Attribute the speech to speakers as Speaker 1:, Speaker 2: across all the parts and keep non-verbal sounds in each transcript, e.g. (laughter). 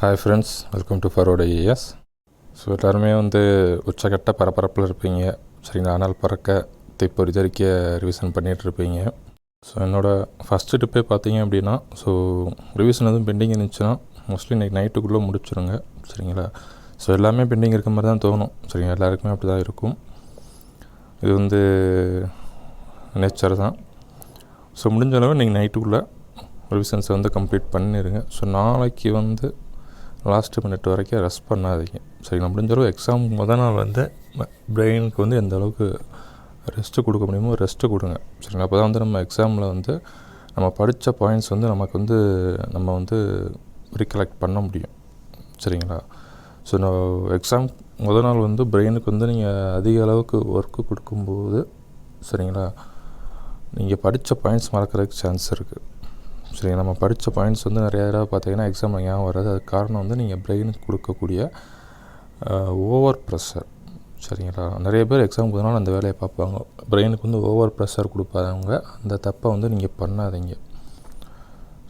Speaker 1: Hi friends welcome to ஃபரோட ஏஎஸ் so எல்லாருமே வந்து உச்சக்கட்ட பரபரப்பில் இருப்பீங்க. சரிங்களா? ஆனால் பறக்க திப்பொறி தரிக்க ரிவிஷன் பண்ணிகிட்டு இருப்பீங்க. ஸோ என்னோடய ஃபஸ்ட்டு டிப்பே பார்த்தீங்க அப்படின்னா ஸோ ரிவிஷன் எதுவும் பெண்டிங் இருந்துச்சுன்னா மோஸ்ட்லி இன்றைக்கி நைட்டுக்குள்ளே முடிச்சுருங்க. சரிங்களா? ஸோ எல்லாமே பெண்டிங் இருக்க மாதிரி தான் தோணும். சரிங்களா? எல்லாருக்குமே அப்படி தான் இருக்கும். இது வந்து நேச்சர் தான். ஸோ முடிஞ்ச அளவு நீங்கள் நைட்டுக்குள்ளே ரிவிஷன்ஸை வந்து கம்ப்ளீட் பண்ணிடுங்க ஸோ நாளைக்கு வந்து லாஸ்ட்டு மினிட் வரைக்கும் ரெஸ்ட் பண்ணாதீங்க. சரிங்களா? முடிஞ்சளவு எக்ஸாம் முத நாள் வந்து பிரெயினுக்கு வந்து எந்த அளவுக்கு ரெஸ்ட்டு கொடுக்க முடியுமோ ரெஸ்ட்டு கொடுங்க. சரிங்களா? அப்போ தான் வந்து நம்ம எக்ஸாமில் வந்து நம்ம படித்த பாயிண்ட்ஸ் வந்து நமக்கு வந்து நம்ம வந்து ரீகலெக்ட் பண்ண முடியும். சரிங்களா? ஸோ நான் எக்ஸாம் முத நாள் வந்து பிரெயினுக்கு வந்து நீங்கள் அதிக அளவுக்கு ஒர்க்கு கொடுக்கும்போது சரிங்களா? நீங்கள் படித்த பாயிண்ட்ஸ் மறக்கிறதுக்கு சான்ஸ் இருக்குது சரி நம்ம படித்த பாயிண்ட்ஸ் வந்து நிறையா தடவை பார்த்தீங்கன்னா எக்ஸாமில் ஞாபகம் வராது. அதுக்கு காரணம் வந்து நீங்கள் பிரெயினுக்கு கொடுக்கக்கூடிய ஓவர் ப்ரெஷர் சரிங்களா? நிறைய பேர் எக்ஸாம் போதுனாலும் அந்த வேலையை பார்ப்பாங்க. பிரெயினுக்கு வந்து ஓவர் ப்ரெஷர் கொடுப்பாதவங்க அந்த தப்பை வந்து நீங்கள் பண்ணாதீங்க.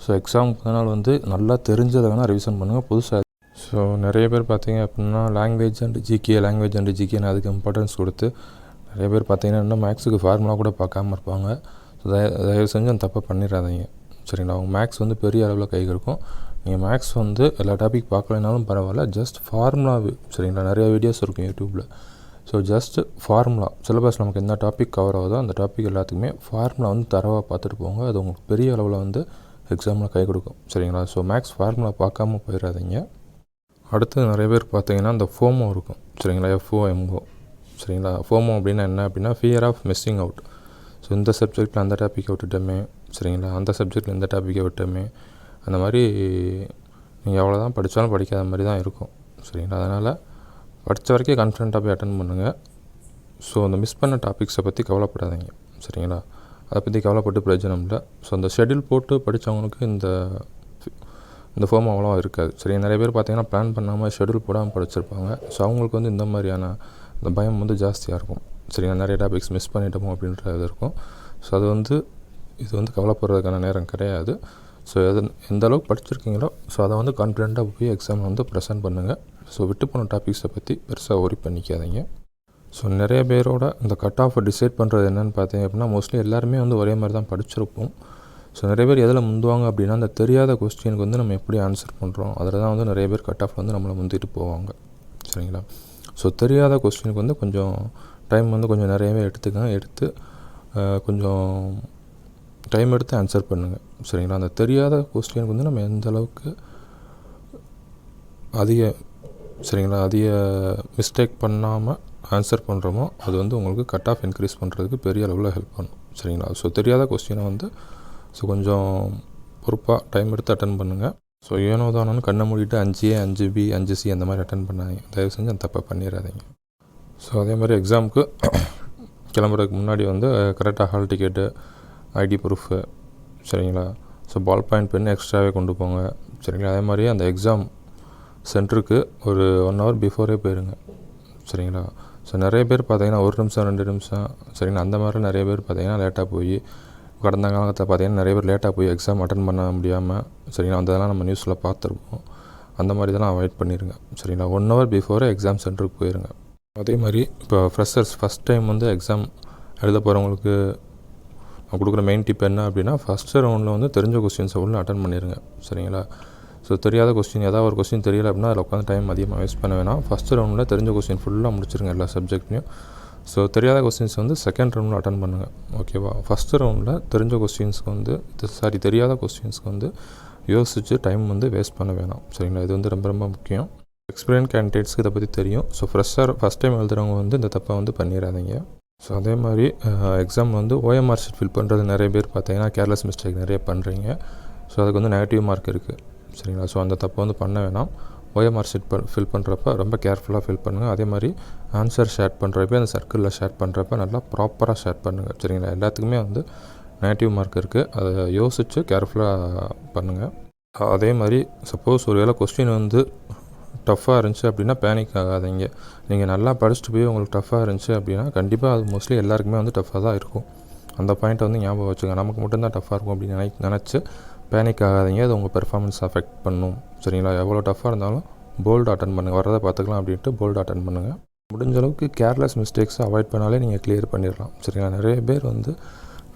Speaker 1: ஸோ எக்ஸாம் நாள் வந்து நல்லா தெரிஞ்சதை வேணால் ரிவிஷன் பண்ணுங்கள் புதுசாக ஸோ நிறைய பேர் பார்த்தீங்க அப்படின்னா language and GK language and ஜிகேன்னு அதுக்கு இம்பார்ட்டன்ஸ் கொடுத்து நிறைய பேர் பார்த்தீங்கன்னா இன்னும் மேக்ஸுக்கு ஃபார்முலா கூட பார்க்காம இருப்பாங்க. ஸோ தயவு செஞ்சு அந்த தப்பை பண்ணிடாதீங்க. சரிங்களா? உங்கள் மேக்ஸ் வந்து பெரிய அளவில் கை இருக்கும் நீங்கள் மேக்ஸ் வந்து எல்லா டாபிக் பார்க்கலைனாலும் பரவாயில்ல. ஜஸ்ட் ஃபார்முலா சரிங்களா? நிறைய வீடியோஸ் இருக்கும் யூடியூப்பில் ஸோ ஜஸ்ட்டு ஃபார்முலா சிலபஸ் நமக்கு என்ன டாபிக் கவர் ஆகுதோ அந்த டாபிக் எல்லாத்துக்குமே ஃபார்முலா வந்து தரவாக பார்த்துட்டு போங்க. அது உங்களுக்கு பெரிய அளவில் வந்து எக்ஸாமில் கை கொடுக்கும். சரிங்களா? ஸோ மேக்ஸ் ஃபார்முலா பார்க்காம போயிடாதீங்க அடுத்து நிறைய பேர் பார்த்தீங்கன்னா அந்த ஃபோமோ இருக்கும். சரிங்களா? எஃப்ஓ எம்ஓ சரிங்களா? ஃபோமோ அப்படின்னா என்ன அப்படின்னா fear of missing out so இந்த சப்ஜெக்டில் அந்த டாப்பிக்கை விட்டுட்டோமே. சரிங்களா? அந்த சப்ஜெக்டில் இந்த டாப்பிக்கை விட்டோமே அந்த மாதிரி நீங்கள் எவ்வளோ தான் படித்தாலும் படிக்காத மாதிரி தான் இருக்கும். சரிங்களா? அதனால் படித்த வரைக்கும் கான்ஃபிடண்ட்டாக போய் அட்டன் பண்ணுங்கள் ஸோ அந்த மிஸ் பண்ண டாபிக்ஸை பற்றி கவலைப்படாதீங்க. சரிங்களா? அதை பற்றி கவலைப்பட்டு பிரயோஜனம் இல்லை. ஸோ அந்த ஷெடியூல் போட்டு படித்தவங்களுக்கு இந்த இந்த ஃபோம் அவ்வளோ இருக்காது. சரி நிறைய பேர் பார்த்தீங்கன்னா பிளான் பண்ணாமல் ஷெடியூல் போடாமல் படிச்சிருப்பாங்க. ஸோ அவங்களுக்கு வந்து இந்த மாதிரியான இந்த பயம் வந்து ஜாஸ்தியாக இருக்கும். சரி நிறைய டாபிக்ஸ் மிஸ் பண்ணிட்டோமோ அப்படின்றது இருக்கும். ஸோ அது வந்து இது வந்து கவலைப்படுறதுக்கான நேரம் கிடையாது. ஸோ எது எந்த அளவுக்கு படிச்சிருக்கீங்களோ ஸோ அதை வந்து கான்ஃபிடெண்ட்டாக போய் எக்ஸாமில் வந்து ப்ரெசென்ட் பண்ணுங்கள் ஸோ விட்டு போன டாபிக்ஸை பற்றி பெருசாக ஒரி பண்ணிக்காதீங்க. ஸோ நிறைய பேரோட இந்த கட் ஆஃபை டிசைட் பண்ணுறது என்னென்னு பார்த்தீங்க அப்படின்னா மோஸ்ட்லி எல்லாருமே வந்து ஒரே மாதிரி தான் படிச்சிருப்போம். ஸோ நிறைய பேர் எதில் முந்துவாங்க அப்படின்னா அந்த தெரியாத கொஸ்டினுக்கு வந்து நம்ம எப்படி ஆன்சர் பண்ணுறோம் அதில் தான் வந்து நிறைய பேர் கட் ஆஃப் வந்து நம்மளை முந்திட்டு போவாங்க. சரிங்களா? ஸோ தெரியாத கொஸ்டினுக்கு வந்து கொஞ்சம் டைம் வந்து கொஞ்சம் நிறையவே எடுத்துக்கங்க. எடுத்து கொஞ்சம் டைம் எடுத்து ஆன்சர் பண்ணுங்கள் சரிங்களா? அந்த தெரியாத கொஸ்டினுக்கு வந்து நம்ம எந்த அளவுக்கு அதிக சரிங்களா? அதிக மிஸ்டேக் பண்ணாமல் ஆன்சர் பண்ணுறோமோ அது வந்து உங்களுக்கு கட் ஆஃப் இன்க்ரீஸ் பண்ணுறதுக்கு பெரிய அளவில் ஹெல்ப் பண்ணும். சரிங்களா? ஸோ தெரியாத கொஸ்டினை வந்து ஸோ கொஞ்சம் பொறுப்பாக டைம் எடுத்து அட்டன் பண்ணுங்கள் ஸோ ஏனோ தானோன்னு கண்ணை மூடிட்டு அஞ்சு ஏ அஞ்சு பி அஞ்சு சி அந்த மாதிரி அட்டன் பண்ணாதீங்க. தயவு செஞ்சு அந்த தப்பை பண்ணிடாதீங்க. ஸோ அதே மாதிரி எக்ஸாமுக்கு (coughs) கிளம்புறதுக்கு முன்னாடி வந்து கரெக்டாக ஹால் டிக்கெட்டு ஐடி ப்ரூஃபு சரிங்களா? ஸோ பால் பாயிண்ட் பென் எக்ஸ்ட்ராவே கொண்டு போங்க. சரிங்களா? அதே மாதிரி அந்த எக்ஸாம் சென்டருக்கு ஒரு ஒன் ஹவர் பிஃபோரே போயிருங்க. சரிங்களா? ஸோ நிறைய பேர் பார்த்தீங்கன்னா ஒரு நிமிஷம் ரெண்டு நிமிஷம் சரிங்களா? அந்த மாதிரி நிறைய பேர் பார்த்தீங்கன்னா லேட்டாக போய் கடந்த காலத்தில் பார்த்தீங்கன்னா நிறைய பேர் லேட்டாக போய் எக்ஸாம் அட்டன் பண்ண முடியாமல் சரிங்களா? அதெல்லாம் நம்ம நியூஸில் பார்த்துருப்போம். அந்த மாதிரி இதெல்லாம் அவாய்ட் பண்ணிடுங்க சரிங்களா? ஒன் ஹவர் பிஃபோரே எக்ஸாம் சென்டருக்கு போயிருங்க. அதே மாதிரி இப்போ ஃப்ரெஷர்ஸ் ஃபஸ்ட் டைம் வந்து எக்ஸாம் எழுத போகிறவங்களுக்கு நான் கொடுக்குற மெயின் டிப் என்ன அப்படின்னா ஃபஸ்ட்டு ரவுண்டில் வந்து தெரிஞ்ச கொஸ்டின்ஸை ஒன்று அட்டன் பண்ணிடுங்க சரிங்களா? ஸோ தெரியாத கொஸ்டின் ஏதாவது ஒரு கொஸ்டின் தெரியல அப்படின்னா அதில் உட்காந்து டைம் அதிகமாக வேஸ்ட் பண்ண வேணாம். ஃபஸ்ட்டு ரவுண்டில் தெரிஞ்ச கொஸ்டின் ஃபுல்லாக முடிச்சிருங்க எல்லா சப்ஜெக்ட்லையும் ஸோ தெரியாத கொஸ்டின்ஸ் வந்து செகண்ட் ரவுண்டில் அட்டன் பண்ணுங்கள் ஓகேவா ஃபஸ்ட்டு ரவுண்டில் தெரிஞ்ச கொஸ்டின்ஸ்க்கு வந்து சாரி தெரியாத கொஸ்டின்ஸ்க்கு வந்து யோசித்து டைம் வந்து வேஸ்ட் பண்ண வேணாம். சரிங்களா? இது வந்து ரொம்ப ரொம்ப முக்கியம். எக்ஸ்பீரியன்ஸ் கேண்டிடேட்ஸ்க்கு இதை பற்றி தெரியும். ஸோ ஃப்ரெஷ்ஷாக ஃபஸ்ட் டைம் எழுதுகிறவங்க வந்து இந்த தப்பை வந்து பண்ணிடாதீங்க ஸோ அதே மாதிரி எக்ஸாம் வந்து ஓஎம்ஆர் ஷீட் ஃபில் பண்ணுறது நிறைய பேர் பார்த்தீங்கன்னா கேர்லெஸ் மிஸ்டேக் நிறைய பண்ணுறீங்க ஸோ அதுக்கு வந்து நெகட்டிவ் மார்க் இருக்குது சரிங்களா? ஸோ அந்த தப்பை வந்து பண்ண வேணாம். ஓஎம்ஆர் ஷீட் ப ஃபில் பண்ணுறப்ப ரொம்ப கேர்ஃபுல்லாக ஃபில் பண்ணுங்கள் அதே மாதிரி ஆன்சர் ஷேர் பண்ணுறப்ப அந்த சர்க்கிளில் ஷேர் பண்ணுறப்ப நல்லா ப்ராப்பராக ஷேர் பண்ணுங்கள் சரிங்களா? எல்லாத்துக்குமே வந்து நெகட்டிவ் மார்க் இருக்குது அதை யோசித்து கேர்ஃபுல்லாக பண்ணுங்கள் அதே மாதிரி சப்போஸ் ஒரு வேளை கொஸ்டின் வந்து டஃப்பாக இருந்துச்சு அப்படின்னா பேனிக் ஆகாதீங்க. நீங்கள் நல்லா படிச்சுட்டு போய் உங்களுக்கு டஃப்பாக இருந்துச்சு அப்படின்னா கண்டிப்பாக அது மோஸ்ட்லி எல்லாருக்குமே வந்து டஃப்பாக தான் இருக்கும். அந்த பாயிண்ட்டை வந்து ஞாபகம் வச்சுங்க நமக்கு மட்டும்தான் டஃப்பாக இருக்கும் அப்படின்னு நினை நினச்சி பேனிக் ஆகாதீங்க. அது உங்கள் பெர்ஃபார்மன்ஸ் அஃபெக்ட் பண்ணும். சரிங்களா? எவ்வளோ டஃப்பாக இருந்தாலும் போல்டு அட்டன் பண்ணுங்கள் வரதை பார்த்துக்கலாம் அப்படின்ட்டு போல்டு அட்டன் பண்ணுங்கள் முடிஞ்ச அளவுக்கு கேர்லெஸ் மிஸ்டேக்ஸை அவாய்ட் பண்ணாலே நீங்கள் கிளியர் பண்ணிடலாம். சரிங்களா? நிறைய பேர் வந்து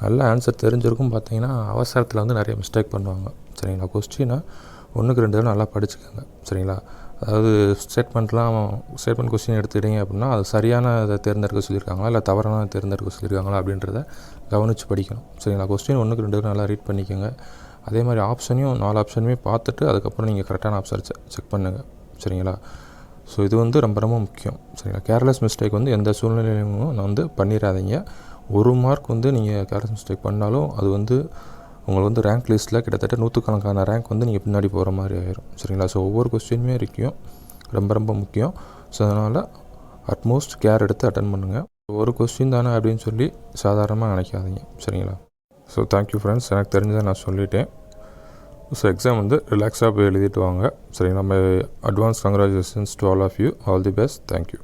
Speaker 1: நல்ல ஆன்சர் தெரிஞ்சிருக்கும் பார்த்தீங்கன்னா அவசரத்தில் வந்து நிறைய மிஸ்டேக் பண்ணுவாங்க. சரிங்களா? கொஸ்டினை ஒன்றுக்கு ரெண்டு தடவை நல்லா படிச்சுக்கோங்க. சரிங்களா? அதாவது ஸ்டேட்மெண்ட்லாம் ஸ்டேட்மெண்ட் கொஸ்டின் எடுத்துக்கிட்டீங்க அப்படின்னா அது சரியான இதை தேர்ந்தெடுக்க சொல்லியிருக்காங்களா இல்லை தவறான தேர்ந்தெடுக்க சொல்லியிருக்காங்களா அப்படின்றத கவனித்து படிக்கணும். சரிங்களா? கொஸ்டின் ஒன்றுக்கு ரெண்டு நல்லா ரீட் பண்ணிக்கோங்க. அதே மாதிரி ஆப்ஷனையும் நாலு ஆப்ஷனுமே பார்த்துட்டு அதுக்கப்புறம் நீங்கள் கரெக்டான ஆப்ஷன் செக் பண்ணுங்கள் சரிங்களா? ஸோ இது வந்து ரொம்ப ரொம்ப முக்கியம். சரிங்களா? கேர்லெஸ் மிஸ்டேக் வந்து எந்த சூழ்நிலையிலும் நான் வந்து பண்ணிடாதீங்க ஒரு மார்க் வந்து நீங்கள் கேர்லெஸ் மிஸ்டேக் பண்ணாலும் அது வந்து உங்களுக்கு வந்து ரேங்க் லிஸ்ட்டில் கிட்டத்தட்ட நூற்றுக்கணக்கான ரேங்க் வந்து நீங்கள் பின்னாடி போகிற மாதிரி ஆயிரும். சரிங்களா? ஸோ ஒவ்வொரு கொஸ்டினுமே இருக்கும் ரொம்ப ரொம்ப முக்கியம். ஸோ அதனால் அட்மோஸ்ட் கேர் எடுத்து அட்டன் பண்ணுங்கள் ஒரு கொஸ்டின் தானே அப்படின்னு சொல்லி சாதாரணமாக நினைக்காதீங்க. சரிங்களா? ஸோ தேங்க்யூ ஃப்ரெண்ட்ஸ் எனக்கு தெரிஞ்சதை நான் சொல்லிட்டேன். ஸோ எக்ஸாம் வந்து ரிலாக்ஸாக போய் எழுதிட்டு வாங்க. சரிங்களா? நம்ம advance congratulations to all of you all the best thank you